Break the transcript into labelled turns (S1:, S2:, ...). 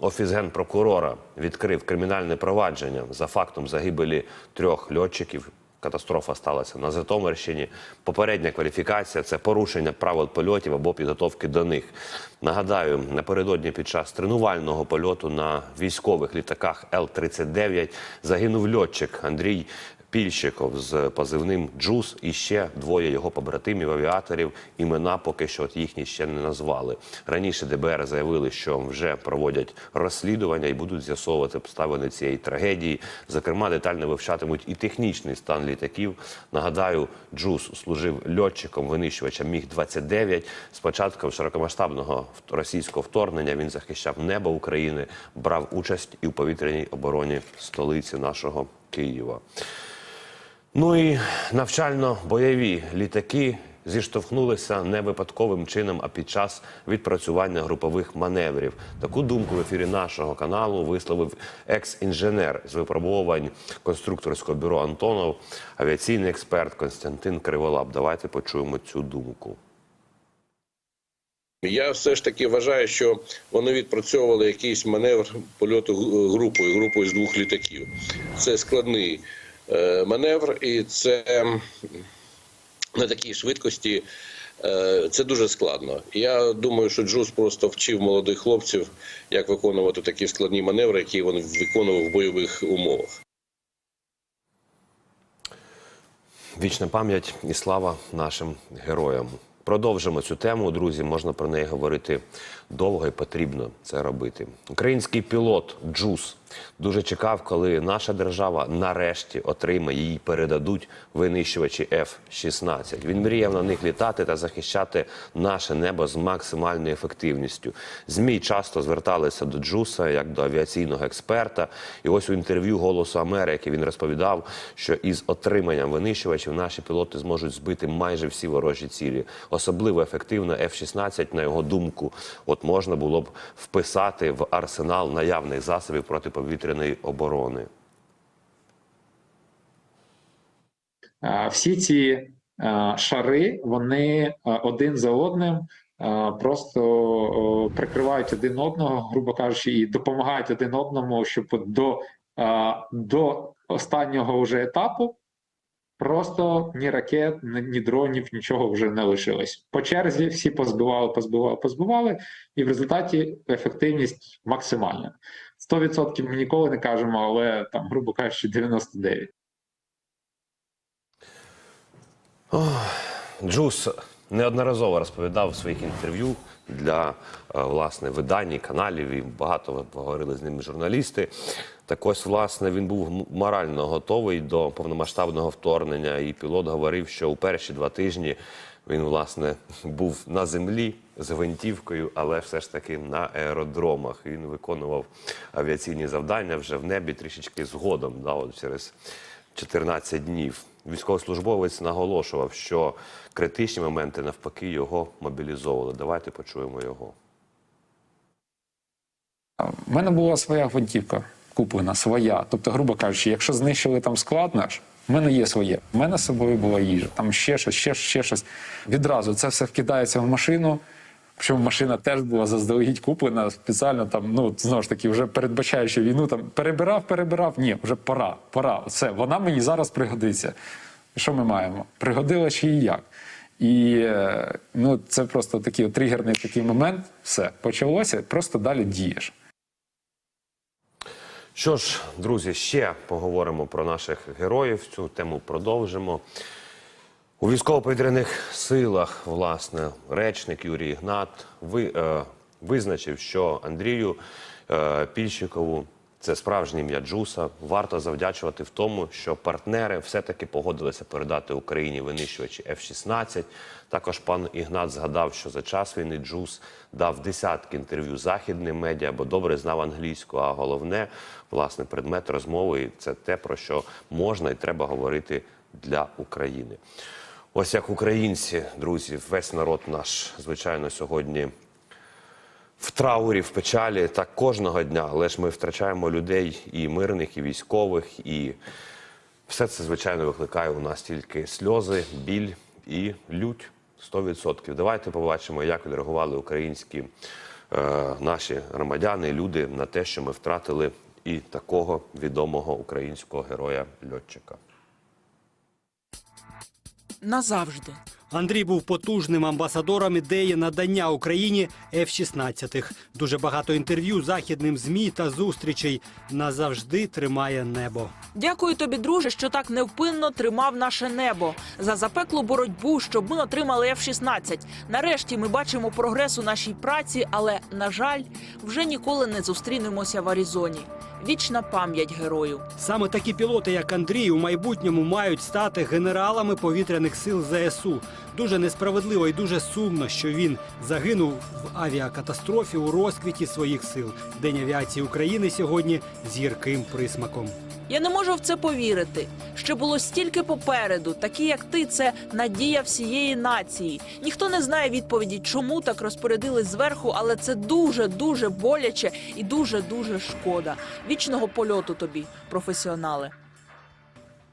S1: Офіс генпрокурора відкрив кримінальне провадження за фактом загибелі трьох льотчиків. Катастрофа сталася на Житомирщині. Попередня кваліфікація це порушення правил польотів або підготовки до них. Нагадаю, напередодні під час тренувального польоту на військових літаках Л-39 загинув льотчик Андрій Пільщиков з позивним Джус і ще двоє його побратимів авіаторів. Імена поки що от їхні ще не назвали. Раніше ДБР заявили, що вже проводять розслідування і будуть з'ясовувати обставини цієї трагедії. Зокрема, детально вивчатимуть і технічний стан літаків. Нагадаю, Джус служив льотчиком винищувача Міг 29 З початком широкомасштабного російського вторгнення він захищав небо України, брав участь і в повітряній обороні столиці нашого Києва. Ну і навчально-бойові літаки зіштовхнулися не випадковим чином, а під час відпрацювання групових маневрів. Таку думку в ефірі нашого каналу висловив екс-інженер з випробувань конструкторського бюро Антонов, авіаційний експерт Константин Криволап. Давайте почуємо цю думку.
S2: Я все ж таки вважаю, що вони відпрацьовували якийсь маневр польоту групою, групою з двох літаків. Це складний маневр, і це на такій швидкості. е, Це дуже складно. Я думаю, що Джуз просто вчив молодих хлопців, як виконувати такі складні маневри, які він виконував в бойових умовах.
S1: Вічна пам'ять і слава нашим героям. Продовжимо цю тему, друзі. Можна про неї говорити довго і потрібно це робити. Український пілот Джус дуже чекав, коли наша держава нарешті отримає їй передадуть винищувачі F-16. Він мріяв на них літати та захищати наше небо з максимальною ефективністю. Змі часто зверталися до Джуса як до авіаційного експерта. І ось у інтерв'ю Голосу Америки він розповідав, що із отриманням винищувачів наші пілоти зможуть збити майже всі ворожі цілі. Особливо ефективно F-16, на його думку, от можна було б вписати в арсенал наявних засобів протиповітряної оборони.
S3: Е, Всі ці е, шари вони е, один за одним просто прикривають один одного, грубо кажучи, і допомагають один одному, щоб до, до останнього вже етапу просто ні ракет, ні дронів, нічого вже не лишилось. По черзі всі позбивали, позбивали, позбивали, і в результаті ефективність максимальна. 100% ми ніколи не кажемо, але там, грубо кажучи, 99%.
S1: Джус неодноразово розповідав в своїх інтерв'ю для е, власне видань і каналів. І багато говорили з ним журналісти. Так ось, власне, він був морально готовий до повномасштабного вторгнення. І пілот говорив, що у перші два тижні він власне був на землі з гвинтівкою, але все ж таки на аеродромах. Він виконував авіаційні завдання вже в небі трішечки згодом, да, от через 14 днів. Військовослужбовець наголошував, що критичні моменти навпаки його мобілізовували. Давайте почуємо його.
S4: У мене була своя гвинтівка куплена, своя. Тобто, грубо кажучи, якщо знищили там склад наш, в мене є своє. У мене з собою була їжа, там ще щось, ще, ще щось. Відразу це все вкидається в машину. Причому машина теж була заздалегідь куплена спеціально там, ну знову ж таки, вже передбачаючи війну, там перебирав, перебирав. Ні, вже пора, пора. Все, вона мені зараз пригодиться. Що ми маємо? Пригодила чи і як? І е, ну, це просто такий тригерний такий момент. Все почалося, просто далі дієш.
S1: Що ж, друзі, ще поговоримо про наших героїв. Цю тему продовжимо. У військово-повітряних силах, власне, речник Юрій Ігнат ви, е, визначив, що Андрію е, Пільщикову, це справжнє ім'я варто завдячувати в тому, що партнери все-таки погодилися передати Україні винищувачі F-16. Також пан Ігнат згадав, що за час війни Джус дав десятки інтерв'ю західним медіа, бо добре знав англійську. А головне, власне, предмет розмови це те, про що можна і треба говорити для України. Ось як українці, друзі, весь народ наш, звичайно, сьогодні в траурі, в печалі, так кожного дня, але ж ми втрачаємо людей і мирних, і військових, і все це, звичайно, викликає у нас тільки сльози, біль і лють 100%. Давайте побачимо, як відреагували українські е, наші громадяни, люди на те, що ми втратили і такого відомого українського героя-льотчика.
S5: Назавжди.
S6: Андрій був потужним амбасадором ідеї надання Україні F-16. Дуже багато інтерв'ю західним змі та зустрічей назавжди тримає небо.
S5: Дякую тобі, друже, що так невпинно тримав наше небо за запеклу боротьбу, щоб ми отримали F-16. Нарешті ми бачимо прогрес у нашій праці, але на жаль, вже ніколи не зустрінемося в Аризоні. Вічна пам'ять герою.
S6: Саме такі пілоти, як Андрій, у майбутньому мають стати генералами повітряних сил ЗСУ. Дуже несправедливо і дуже сумно, що він загинув в авіакатастрофі у розквіті своїх сил. День авіації України сьогодні з гірким присмаком.
S5: Я не можу в це повірити. Ще було стільки попереду, такі як ти, це надія всієї нації. Ніхто не знає відповіді, чому так розпорядились зверху, але це дуже дуже боляче і дуже дуже шкода. Вічного польоту тобі, професіонали.